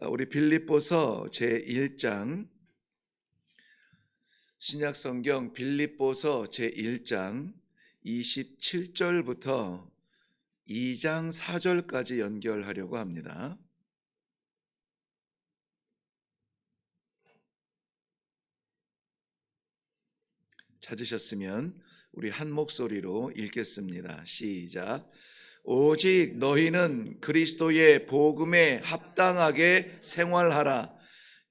어, 우리 빌립보서 제 1장 신약 성경 빌립보서 제 1장 27절부터 2장 4절까지 연결하려고 합니다. 찾으셨으면 우리 한 목소리로 읽겠습니다. 시작. 오직 너희는 그리스도의 복음에 합당하게 생활하라.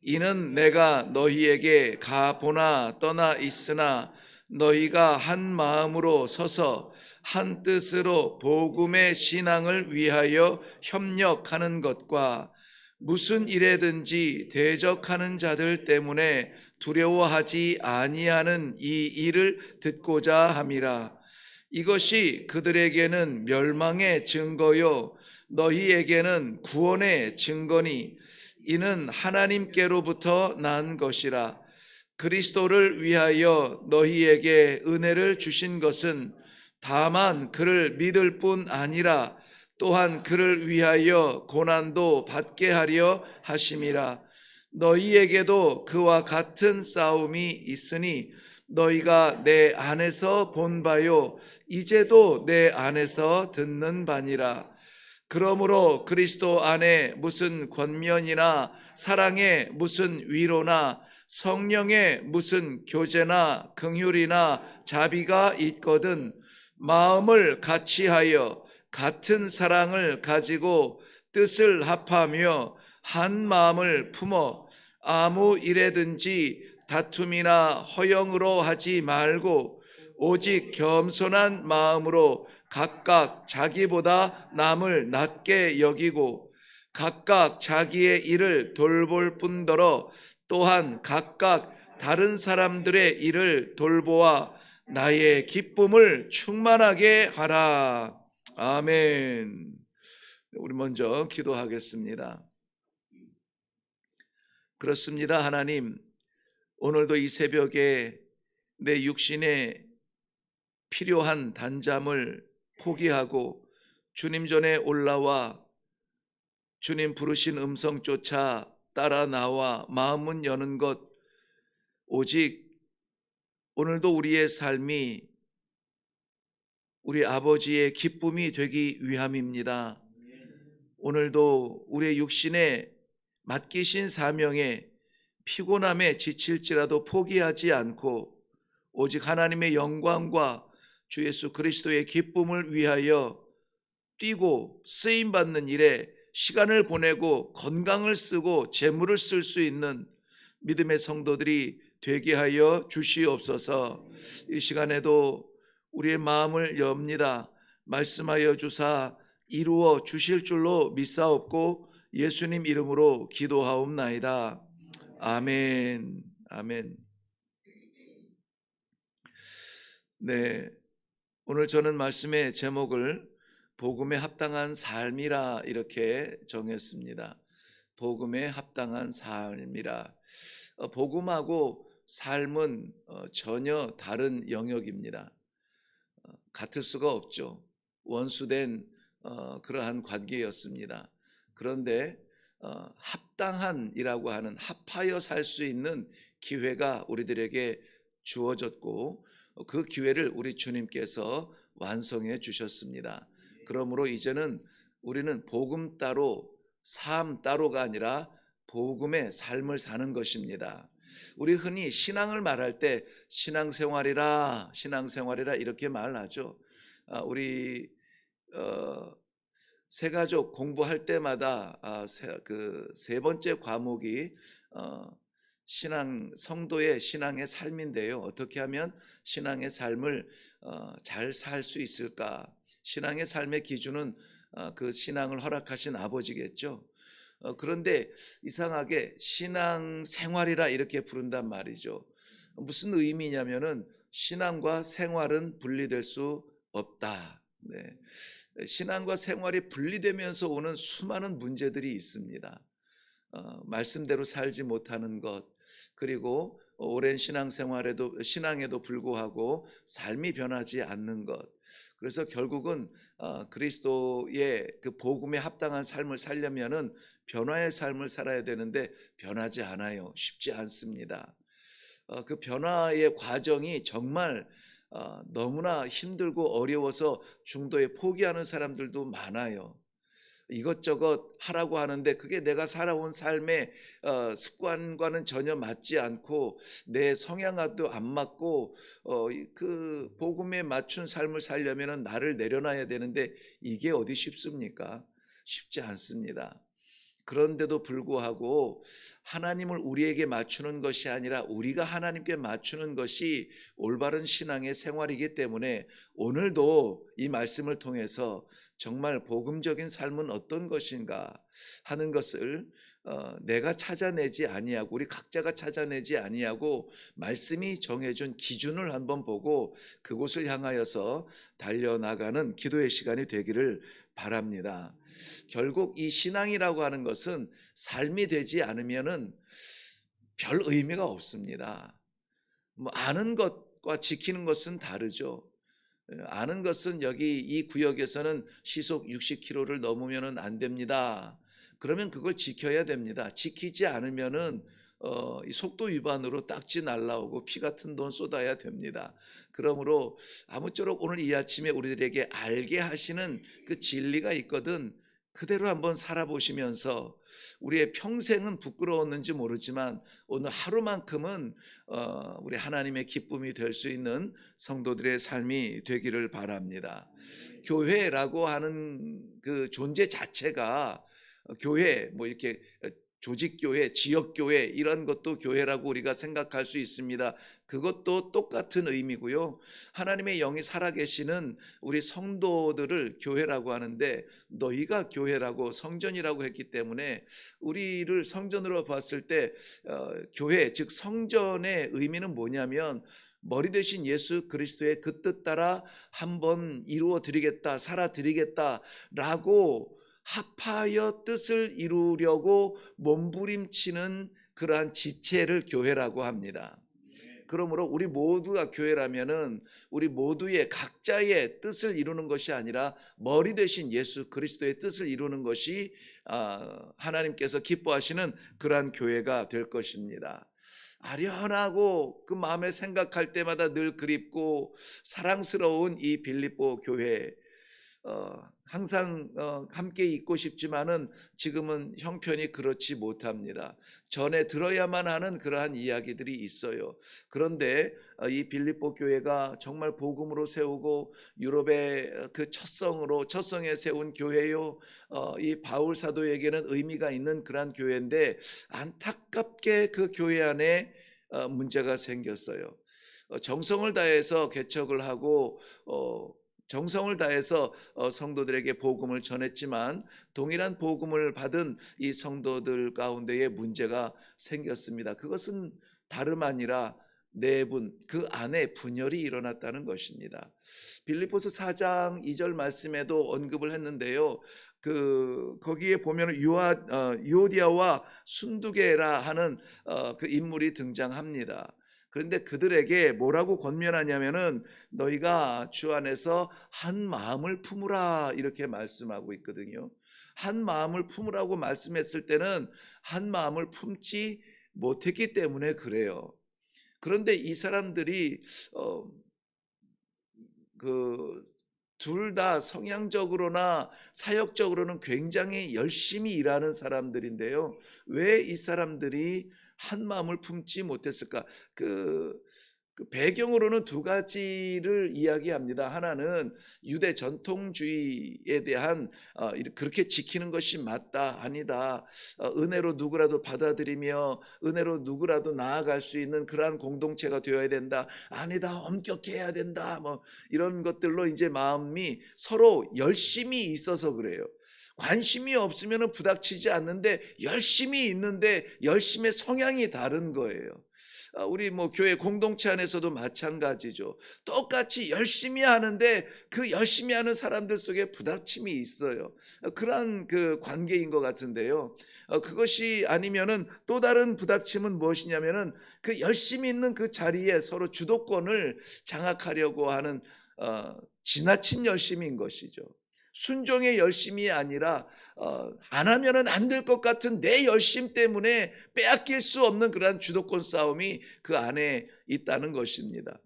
이는 내가 너희에게 가보나 떠나 있으나 너희가 한 마음으로 서서 한 뜻으로 복음의 신앙을 위하여 협력하는 것과 무슨 일에든지 대적하는 자들 때문에 두려워하지 아니하는 이 일을 듣고자 함이라. 이것이 그들에게는 멸망의 증거요 너희에게는 구원의 증거니 이는 하나님께로부터 난 것이라. 그리스도를 위하여 너희에게 은혜를 주신 것은 다만 그를 믿을 뿐 아니라 또한 그를 위하여 고난도 받게 하려 하심이라. 너희에게도 그와 같은 싸움이 있으니 너희가 내 안에서 본 바요 이제도 내 안에서 듣는 바니라. 그러므로 그리스도 안에 무슨 권면이나 사랑의 무슨 위로나 성령의 무슨 교제나 긍휼이나 자비가 있거든 마음을 같이하여 같은 사랑을 가지고 뜻을 합하며 한 마음을 품어 아무 일에든지 다툼이나 허영으로 하지 말고 오직 겸손한 마음으로 각각 자기보다 남을 낮게 여기고 각각 자기의 일을 돌볼 뿐더러 또한 각각 다른 사람들의 일을 돌보아 나의 기쁨을 충만하게 하라. 아멘. 우리 먼저 기도하겠습니다. 그렇습니다. 하나님, 오늘도 이 새벽에 내 육신에 필요한 단잠을 포기하고 주님 전에 올라와 주님 부르신 음성조차 따라 나와 마음은 여는 것 오직 오늘도 우리의 삶이 우리 아버지의 기쁨이 되기 위함입니다. 오늘도 우리의 육신에 맡기신 사명에 피곤함에 지칠지라도 포기하지 않고 오직 하나님의 영광과 주 예수 그리스도의 기쁨을 위하여 뛰고 쓰임 받는 일에 시간을 보내고 건강을 쓰고 재물을 쓸 수 있는 믿음의 성도들이 되게 하여 주시옵소서. 이 시간에도 우리의 마음을 엽니다. 말씀하여 주사 이루어 주실 줄로 믿사옵고 예수님 이름으로 기도하옵나이다. 아멘. 아멘. 네. 오늘 저는 말씀의 제목을 복음에 합당한 삶이라 이렇게 정했습니다. 복음에 합당한 삶이라. 어, 복음하고 삶은 어, 전혀 다른 영역입니다. 어, 같을 수가 없죠. 원수된 그러한 관계였습니다. 그런데 합당한이라고 하는 합하여 살 수 있는 기회가 우리들에게 주어졌고 그 기회를 우리 주님께서 완성해 주셨습니다. 그러므로 이제는 우리는 복음 따로 삶 따로가 아니라 복음의 삶을 사는 것입니다. 우리 흔히 신앙을 말할 때 신앙생활이라 신앙생활이라 이렇게 말하죠. 아, 우리 어, 세가족 공부할 때마다 아, 그세 번째 과목이 어, 신앙 성도의 신앙의 삶인데요. 어떻게 하면 신앙의 삶을 어, 잘살 수 있을까? 신앙의 삶의 기준은 어, 그 신앙을 허락하신 아버지겠죠. 어, 그런데 이상하게 신앙 생활이라 이렇게 부른단 말이죠. 무슨 의미냐면은 신앙과 생활은 분리될 수 없다. 네. 신앙과 생활이 분리되면서 오는 수많은 문제들이 있습니다. 어, 말씀대로 살지 못하는 것, 그리고 오랜 신앙 생활에도 신앙에도 불구하고 삶이 변하지 않는 것. 그래서 결국은 어, 그리스도의 그 복음에 합당한 삶을 살려면은 변화의 삶을 살아야 되는데 변하지 않아요. 쉽지 않습니다. 어, 그 변화의 과정이 정말 어, 너무나 힘들고 어려워서 중도에 포기하는 사람들도 많아요. 이것저것 하라고 하는데 그게 내가 살아온 삶의 어, 습관과는 전혀 맞지 않고 내 성향과도 안 맞고 어, 이- 그 복음에 맞춘 삶을 살려면 나를 내려놔야 되는데 이게 어디 쉽습니까? 쉽지 않습니다. 그런데도 불구하고 하나님을 우리에게 맞추는 것이 아니라 우리가 하나님께 맞추는 것이 올바른 신앙의 생활이기 때문에 오늘도 이 말씀을 통해서 정말 복음적인 삶은 어떤 것인가 하는 것을 어, 내가 찾아내지 아니하고 우리 각자가 찾아내지 아니하고 말씀이 정해준 기준을 한번 보고 그곳을 향하여서 달려나가는 기도의 시간이 되기를 바랍니다. 결국 이 신앙이라고 하는 것은 삶이 되지 않으면은 별 의미가 없습니다. 뭐 아는 것과 지키는 것은 다르죠. 예, 아는 것은 여기 이 구역에서는 시속 60km를 넘으면은 안 됩니다. 그러면 그걸 지켜야 됩니다. 지키지 않으면은 어, 이 속도 위반으로 딱지 날라오고 피 같은 돈 쏟아야 됩니다. 그러므로 아무쪼록 오늘 이 아침에 우리들에게 알게 하시는 그 진리가 있거든 그대로 한번 살아보시면서 우리의 평생은 부끄러웠는지 모르지만 오늘 하루만큼은 어, 우리 하나님의 기쁨이 될 수 있는 성도들의 삶이 되기를 바랍니다. 교회라고 하는 그 존재 자체가 어, 교회 뭐 이렇게 조직 교회, 지역 교회 이런 것도 교회라고 우리가 생각할 수 있습니다. 그것도 똑같은 의미고요. 하나님의 영이 살아계시는 우리 성도들을 교회라고 하는데 너희가 교회라고 성전이라고 했기 때문에 우리를 성전으로 봤을 때 어, 교회 즉 성전의 의미는 뭐냐면 머리 대신 예수 그리스도의 그 뜻 따라 한번 이루어 드리겠다, 살아 드리겠다라고 합하여 뜻을 이루려고 몸부림치는 그러한 지체를 교회라고 합니다. 그러므로 우리 모두가 교회라면은 우리 모두의 각자의 뜻을 이루는 것이 아니라 머리 대신 예수 그리스도의 뜻을 이루는 것이 아, 하나님께서 기뻐하시는 그러한 교회가 될 것입니다. 아련하고 그 마음에 생각할 때마다 늘 그립고 사랑스러운 이 빌립보 교회 어, 항상 어, 함께 있고 싶지만은 지금은 형편이 그렇지 못합니다. 전에 들어야만 하는 그러한 이야기들이 있어요. 그런데 어, 이 빌립보 교회가 정말 복음으로 세우고 유럽의 그 첫성으로 첫성에 세운 교회요. 어, 이 바울 사도에게는 의미가 있는 그러한 교회인데 안타깝게 그 교회 안에 어, 문제가 생겼어요. 어, 정성을 다해서 개척을 하고 어, 정성을 다해서 어, 성도들에게 복음을 전했지만 동일한 복음을 받은 이 성도들 가운데에 문제가 생겼습니다. 그것은 다름 아니라 내분 그 안에 분열이 일어났다는 것입니다. 빌립보서 4장 2절 말씀에도 언급을 했는데요. 그 거기에 보면 유아 어, 유오디아와 순두게라 하는 어, 그 인물이 등장합니다. 그런데 그들에게 뭐라고 권면하냐면은 너희가 주 안에서 한 마음을 품으라 이렇게 말씀하고 있거든요. 한 마음을 품으라고 말씀했을 때는 한 마음을 품지 못했기 때문에 그래요. 그런데 이 사람들이 어, 그 둘 다 성향적으로나 사역적으로는 굉장히 열심히 일하는 사람들인데요. 왜 이 사람들이 한 마음을 품지 못했을까? 그, 그 배경으로는 두 가지를 이야기합니다. 하나는 유대 전통주의에 대한 어, 그렇게 지키는 것이 맞다 아니다 어, 은혜로 누구라도 받아들이며 은혜로 누구라도 나아갈 수 있는 그러한 공동체가 되어야 된다 아니다 엄격해야 된다 뭐 이런 것들로 이제 마음이 서로 열심히 있어서 그래요. 관심이 없으면 부닥치지 않는데 열심히 있는데 열심의 성향이 다른 거예요. 아, 우리 뭐 교회 공동체 안에서도 마찬가지죠. 똑같이 열심히 하는데 그 열심히 하는 사람들 속에 부닥침이 있어요. 어, 그러한 그 관계인 것 같은데요. 어, 그것이 아니면은 또 다른 부닥침은 무엇이냐면은 그 열심히 있는 그 자리에 서로 주도권을 장악하려고 하는 어, 지나친 열심인 것이죠. 순종의 열심이 아니라 어, 안 하면은 안 될 것 같은 내 열심 때문에 빼앗길 수 없는 그러한 주도권 싸움이 그 안에 있다는 것입니다.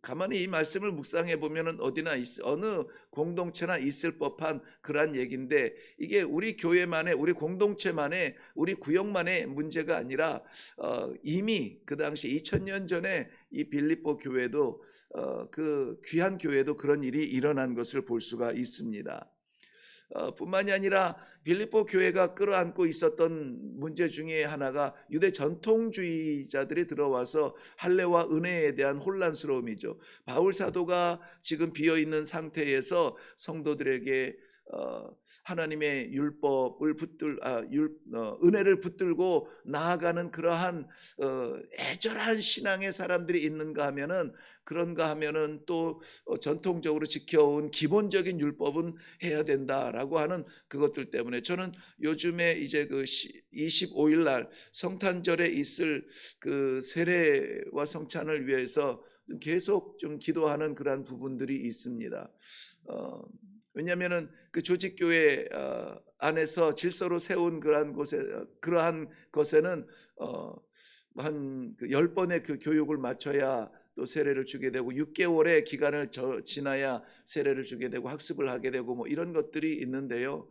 가만히 이 말씀을 묵상해 보면은 어디나 있, 어느 공동체나 있을 법한 그러한 얘기인데 이게 우리 교회만의 우리 공동체만의 우리 구역만의 문제가 아니라 어, 이미 그 당시 2000년 전에 이 빌립보 교회도 어, 그 귀한 교회도 그런 일이 일어난 것을 볼 수가 있습니다. 어, 뿐만이 아니라 빌립보 교회가 끌어안고 있었던 문제 중에 하나가 유대 전통주의자들이 들어와서 할례와 은혜에 대한 혼란스러움이죠. 바울 사도가 지금 비어 있는 상태에서 성도들에게 어, 하나님의 율법을 붙들 아, 율, 어, 은혜를 붙들고 나아가는 그러한 어, 애절한 신앙의 사람들이 있는가 하면은 그런가 하면은 또 어, 전통적으로 지켜온 기본적인 율법은 해야 된다라고 하는 그것들 때문에 저는 요즘에 이제 그 25일 날 성탄절에 있을 그 세례와 성찬을 위해서 계속 좀 기도하는 그러한 부분들이 있습니다. 어, 왜냐하면은 그 조직 교회 어, 안에서 질서로 세운 그러한 곳에 어, 그러한 것에는 어, 한열 번의 그 교육을 마쳐야 또 세례를 주게 되고 6개월의 기간을 저, 지나야 세례를 주게 되고 학습을 하게 되고 뭐 이런 것들이 있는데요.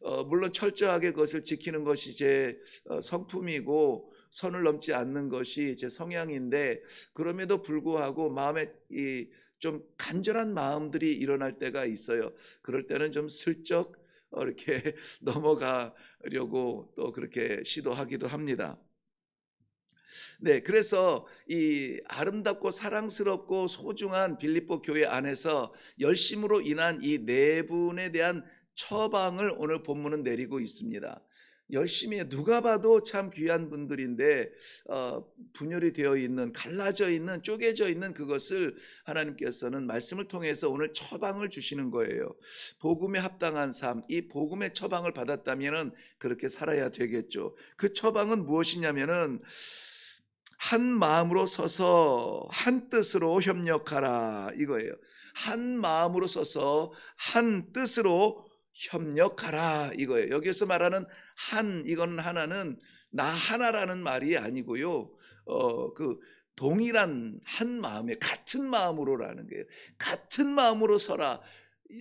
어, 물론 철저하게 그것을 지키는 것이 제 어, 성품이고 선을 넘지 않는 것이 제 성향인데 그럼에도 불구하고 마음에 이 좀 간절한 마음들이 일어날 때가 있어요. 그럴 때는 좀 슬쩍 어, 이렇게 넘어가려고 또 그렇게 시도하기도 합니다. 네, 그래서 이 아름답고 사랑스럽고 소중한 빌립보 교회 안에서 열심으로 인한 이 네 분에 대한 처방을 오늘 본문은 내리고 있습니다. 열심히 해. 누가 봐도 참 귀한 분들인데 어, 분열이 되어 있는 갈라져 있는 쪼개져 있는 그것을 하나님께서는 말씀을 통해서 오늘 처방을 주시는 거예요. 복음에 합당한 삶, 이 복음의 처방을 받았다면은 그렇게 살아야 되겠죠. 그 처방은 무엇이냐면은 한 마음으로 서서 한 뜻으로 협력하라 이거예요. 한 마음으로 서서 한 뜻으로 협력하라 이거예요. 여기서 말하는 한 이건 하나는 나 하나라는 말이 아니고요. 어 그 동일한 한 마음에 같은 마음으로라는 거예요. 같은 마음으로 서라.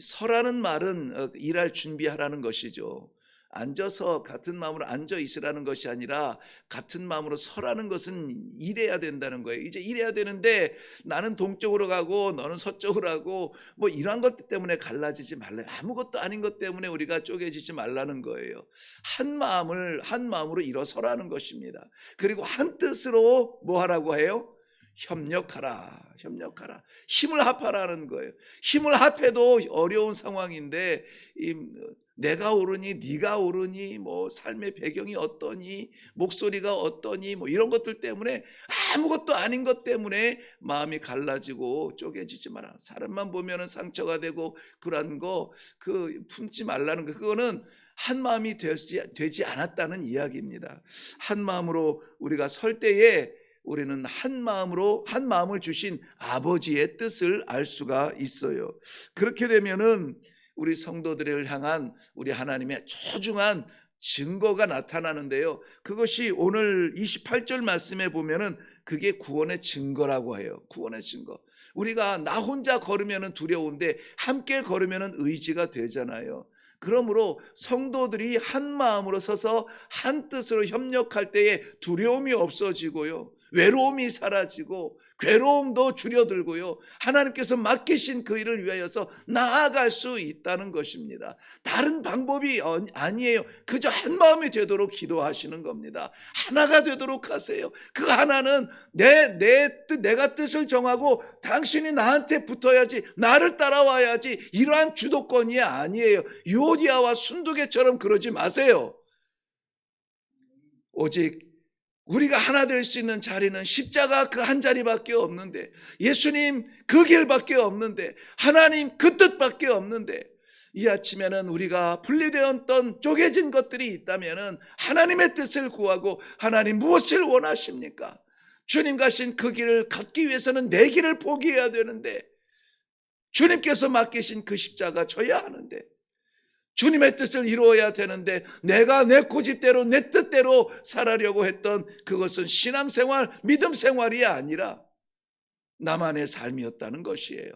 서라는 말은 어, 일할 준비하라는 것이죠. 앉아서 같은 마음으로 앉아 있으라는 것이 아니라 같은 마음으로 서라는 것은 일해야 된다는 거예요. 이제 일해야 되는데 나는 동쪽으로 가고 너는 서쪽으로 가고 뭐 이러한 것 때문에 갈라지지 말라. 아무것도 아닌 것 때문에 우리가 쪼개지지 말라는 거예요. 한 마음을 한 마음으로 일어서라는 것입니다. 그리고 한 뜻으로 뭐 하라고 해요? 협력하라. 협력하라. 힘을 합하라는 거예요. 힘을 합해도 어려운 상황인데 이 내가 오르니 네가 오르니 뭐 삶의 배경이 어떠니 목소리가 어떠니 뭐 이런 것들 때문에 아무것도 아닌 것 때문에 마음이 갈라지고 쪼개지지 마라. 사람만 보면은 상처가 되고 그런 거 그 품지 말라는 거 그거는 한 마음이 되지, 되지 않았다는 이야기입니다. 한 마음으로 우리가 설 때에 우리는 한 마음으로 한 마음을 주신 아버지의 뜻을 알 수가 있어요. 그렇게 되면은 우리 성도들을 향한 우리 하나님의 소중한 증거가 나타나는데요. 그것이 오늘 28절 말씀에 보면은 그게 구원의 증거라고 해요. 구원의 증거. 우리가 나 혼자 걸으면 두려운데 함께 걸으면 의지가 되잖아요. 그러므로 성도들이 한 마음으로 서서 한 뜻으로 협력할 때에 두려움이 없어지고요. 외로움이 사라지고 괴로움도 줄여들고요. 하나님께서 맡기신 그 일을 위하여서 나아갈 수 있다는 것입니다. 다른 방법이 어, 아니에요. 그저 한 마음이 되도록 기도하시는 겁니다. 하나가 되도록 하세요. 그 하나는 내, 내 뜻, 내가 뜻을 정하고 당신이 나한테 붙어야지, 나를 따라와야지, 이러한 주도권이 아니에요. 요디아와 순두개처럼 그러지 마세요. 오직 우리가 하나 될 수 있는 자리는 십자가 그 한 자리밖에 없는데 예수님 그 길밖에 없는데 하나님 그 뜻밖에 없는데 이 아침에는 우리가 분리되었던 쪼개진 것들이 있다면은 하나님의 뜻을 구하고 하나님 무엇을 원하십니까? 주님 가신 그 길을 걷기 위해서는 내 길을 포기해야 되는데 주님께서 맡기신 그 십자가 져야 하는데 주님의 뜻을 이루어야 되는데 내가 내 고집대로 내 뜻대로 살아려고 했던 그것은 신앙생활, 믿음 생활이 아니라 나만의 삶이었다는 것이에요.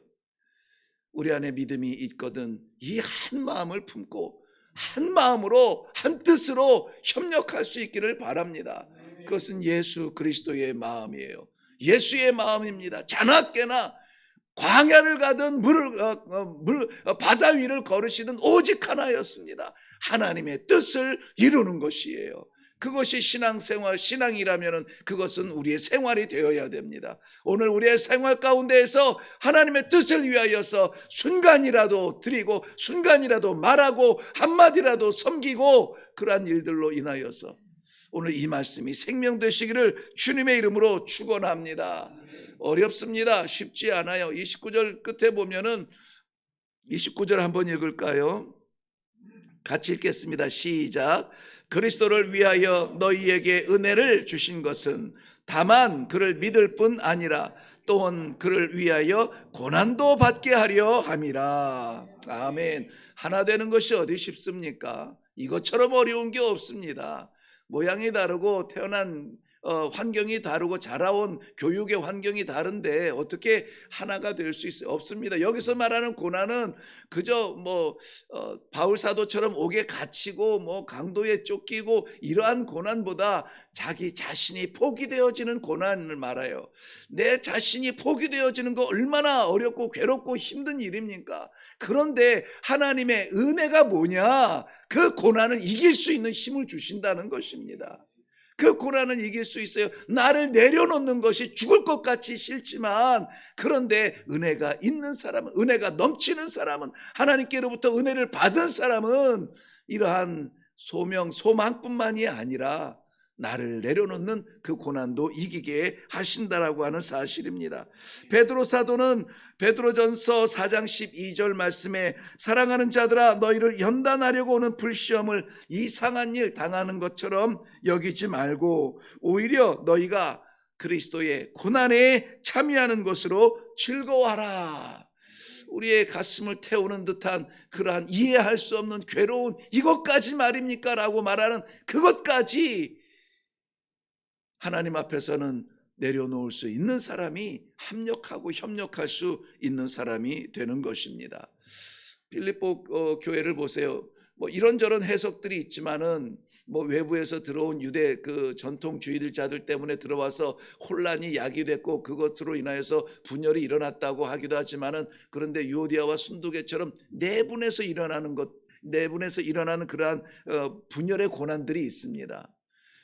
우리 안에 믿음이 있거든 이 한 마음을 품고 한 마음으로 한 뜻으로 협력할 수 있기를 바랍니다. 그것은 예수 그리스도의 마음이에요. 예수의 마음입니다. 자나깨나 광야를 가든 물을 어, 어, 물 어, 바다 위를 걸으시든 오직 하나였습니다. 하나님의 뜻을 이루는 것이에요. 그것이 신앙생활, 신앙이라면은 그것은 우리의 생활이 되어야 됩니다. 오늘 우리의 생활 가운데에서 하나님의 뜻을 위하여서 순간이라도 드리고 순간이라도 말하고 한마디라도 섬기고 그러한 일들로 인하여서 오늘 이 말씀이 생명 되시기를 주님의 이름으로 축원합니다. 어렵습니다. 쉽지 않아요. 29절 끝에 보면은 29절 한번 읽을까요? 같이 읽겠습니다. 시작. 그리스도를 위하여 너희에게 은혜를 주신 것은 다만 그를 믿을 뿐 아니라 또한 그를 위하여 고난도 받게 하려 함이라. 아멘. 하나 되는 것이 어디 쉽습니까? 이것처럼 어려운 게 없습니다. 모양이 다르고 태어난 어, 환경이 다르고 자라온 교육의 환경이 다른데 어떻게 하나가 될 수? 없습니다. 여기서 말하는 고난은 그저 뭐 어, 바울 사도처럼 옥에 갇히고 뭐 강도에 쫓기고 이러한 고난보다 자기 자신이 포기되어지는 고난을 말해요. 내 자신이 포기되어지는 거 얼마나 어렵고 괴롭고 힘든 일입니까? 그런데 하나님의 은혜가 뭐냐? 그 고난을 이길 수 있는 힘을 주신다는 것입니다. 그 고난을 이길 수 있어요. 나를 내려놓는 것이 죽을 것 같이 싫지만 그런데 은혜가 있는 사람은 은혜가 넘치는 사람은 하나님께로부터 은혜를 받은 사람은 이러한 소명 소망뿐만이 아니라 나를 내려놓는 그 고난도 이기게 하신다라고 하는 사실입니다. 베드로 사도는 베드로전서 4장 12절 말씀에 사랑하는 자들아 너희를 연단하려고 오는 불시험을 이상한 일 당하는 것처럼 여기지 말고 오히려 너희가 그리스도의 고난에 참여하는 것으로 즐거워하라. 우리의 가슴을 태우는 듯한 그러한 이해할 수 없는 괴로운 이것까지 말입니까? 라고 말하는 그것까지 하나님 앞에서는 내려놓을 수 있는 사람이 합력하고 협력할 수 있는 사람이 되는 것입니다. 필리포 어, 교회를 보세요. 뭐 이런저런 해석들이 있지만은 뭐 외부에서 들어온 유대 그 전통 주의자들 때문에 들어와서 혼란이 야기됐고 그것으로 인하여서 분열이 일어났다고 하기도 하지만은 그런데 유오디아와 순두개처럼 내분에서 일어나는 것 내분에서 일어나는 그러한 어, 분열의 고난들이 있습니다.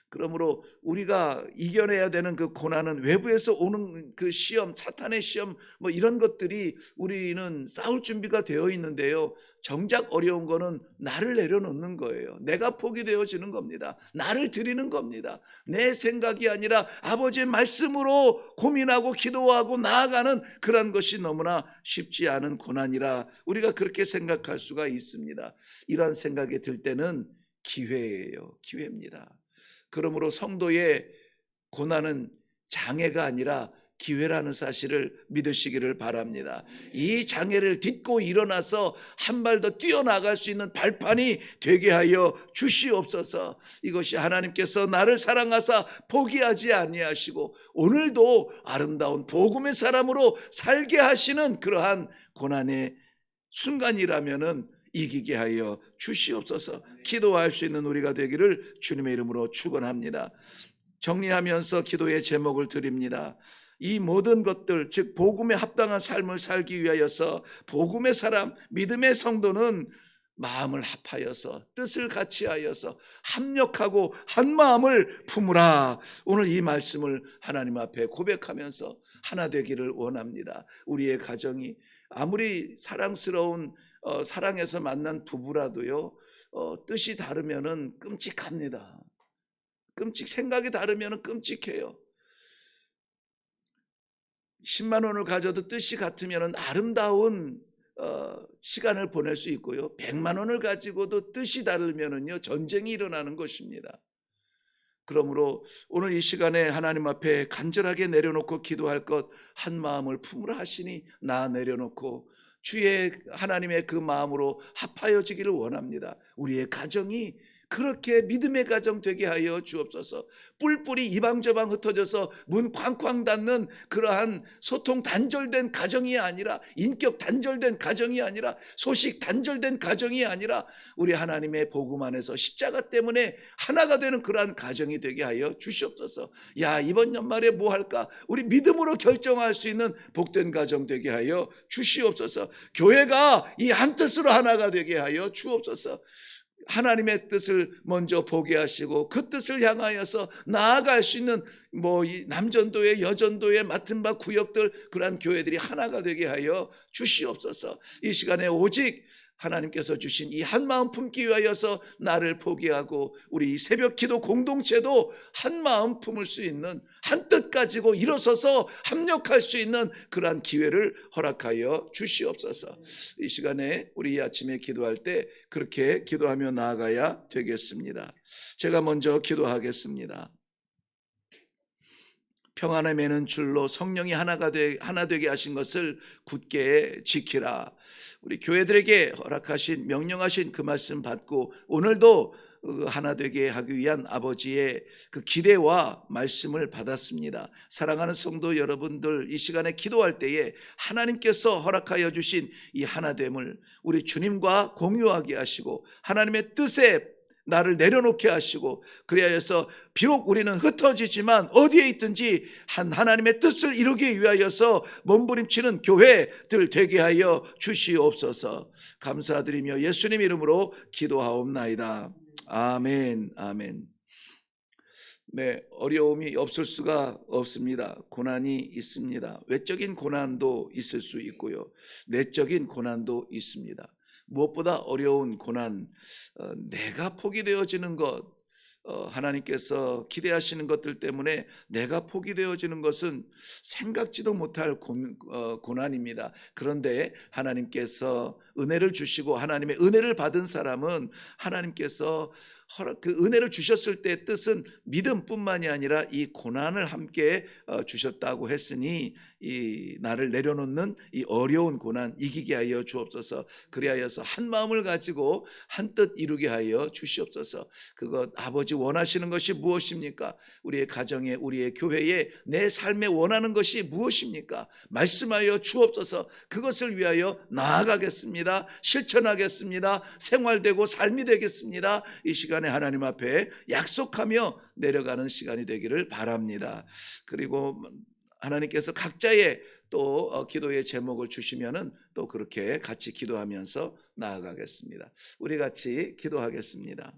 그러므로 우리가 이겨내야 되는 그 고난은 외부에서 오는 그 시험, 사탄의 시험, 뭐 이런 것들이 우리는 싸울 준비가 되어 있는데요. 정작 어려운 거는 나를 내려놓는 거예요. 내가 포기되어지는 겁니다. 나를 드리는 겁니다. 내 생각이 아니라 아버지의 말씀으로 고민하고 기도하고 나아가는 그런 것이 너무나 쉽지 않은 고난이라 우리가 그렇게 생각할 수가 있습니다. 이런 생각이 들 때는 기회예요. 기회입니다. 그러므로 성도의 고난은 장애가 아니라 기회라는 사실을 믿으시기를 바랍니다. 이 장애를 딛고 일어나서 한 발 더 뛰어나갈 수 있는 발판이 되게 하여 주시옵소서. 이것이 하나님께서 나를 사랑하사 포기하지 아니하시고 오늘도 아름다운 복음의 사람으로 살게 하시는 그러한 고난의 순간이라면은 이기게 하여 주시옵소서. 기도할 수 있는 우리가 되기를 주님의 이름으로 축원합니다. 정리하면서 기도의 제목을 드립니다. 이 모든 것들 즉 복음에 합당한 삶을 살기 위하여서 복음의 사람 믿음의 성도는 마음을 합하여서 뜻을 같이하여서 합력하고 한 마음을 품으라. 오늘 이 말씀을 하나님 앞에 고백하면서 하나 되기를 원합니다. 우리의 가정이 아무리 사랑스러운 어, 사랑해서 만난 부부라도요 어, 뜻이 다르면은 끔찍합니다. 끔찍 생각이 다르면 끔찍해요. 10만 원을 가져도 뜻이 같으면 아름다운 어, 시간을 보낼 수 있고요. 100만 원을 가지고도 뜻이 다르면은요 전쟁이 일어나는 것입니다. 그러므로 오늘 이 시간에 하나님 앞에 간절하게 내려놓고 기도할 것 한 마음을 품으라 하시니 나 내려놓고 주의 하나님의 그 마음으로 합하여지기를 원합니다. 우리의 가정이 그렇게 믿음의 가정 되게 하여 주옵소서. 뿔뿔이 이방저방 흩어져서 문 쾅쾅 닫는 그러한 소통 단절된 가정이 아니라 인격 단절된 가정이 아니라 소식 단절된 가정이 아니라 우리 하나님의 복음 안에서 십자가 때문에 하나가 되는 그러한 가정이 되게 하여 주시옵소서. 야, 이번 연말에 뭐 할까? 우리 믿음으로 결정할 수 있는 복된 가정 되게 하여 주시옵소서. 교회가 이 한 뜻으로 하나가 되게 하여 주옵소서. 하나님의 뜻을 먼저 보게 하시고 그 뜻을 향하여서 나아갈 수 있는 뭐이 남전도의 여전도의 맡은 바 구역들 그러한 교회들이 하나가 되게 하여 주시옵소서. 이 시간에 오직 하나님께서 주신 이 한 마음 품기 위하여서 나를 포기하고 우리 이 새벽 기도 공동체도 한 마음 품을 수 있는 한 뜻 가지고 일어서서 합력할 수 있는 그러한 기회를 허락하여 주시옵소서. 이 시간에 우리 이 아침에 기도할 때 그렇게 기도하며 나아가야 되겠습니다. 제가 먼저 기도하겠습니다. 평안에 매는 줄로 성령이 하나가 되, 하나 되게 하신 것을 굳게 지키라. 우리 교회들에게 허락하신 명령하신 그 말씀 받고 오늘도 그 하나 되게 하기 위한 아버지의 그 기대와 말씀을 받았습니다. 사랑하는 성도 여러분들 이 시간에 기도할 때에 하나님께서 허락하여 주신 이 하나됨을 우리 주님과 공유하게 하시고 하나님의 뜻에 나를 내려놓게 하시고 그리하여서 비록 우리는 흩어지지만 어디에 있든지 한 하나님의 뜻을 이루기 위하여서 몸부림치는 교회들 되게 하여 주시옵소서 감사드리며 예수님 이름으로 기도하옵나이다. 아멘, 아멘. 네, 어려움이 없을 수가 없습니다. 고난이 있습니다. 외적인 고난도 있을 수 있고요. 내적인 고난도 있습니다. 무엇보다 어려운 고난, 어, 내가 포기되어지는 것, 어, 하나님께서 기대하시는 것들 때문에 내가 포기되어지는 것은 생각지도 못할 고, 어, 고난입니다. 그런데 하나님께서 은혜를 주시고 하나님의 은혜를 받은 사람은 하나님께서 그 은혜를 주셨을 때 뜻은 믿음뿐만이 아니라 이 고난을 함께 어, 주셨다고 했으니 이 나를 내려놓는 이 어려운 고난 이기게 하여 주옵소서. 그리하여서 한 마음을 가지고 한 뜻 이루게 하여 주시옵소서. 그것 아버지 원하시는 것이 무엇입니까? 우리의 가정에 우리의 교회에 내 삶에 원하는 것이 무엇입니까? 말씀하여 주옵소서. 그것을 위하여 나아가겠습니다. 실천하겠습니다. 생활되고 삶이 되겠습니다. 이 시간 에 하나님 앞에 약속하며 내려가는 시간이 되기를 바랍니다. 그리고 하나님께서 각자의 또 어, 기도의 제목을 주시면은 또 그렇게 같이 기도하면서 나아가겠습니다. 우리 같이 기도하겠습니다.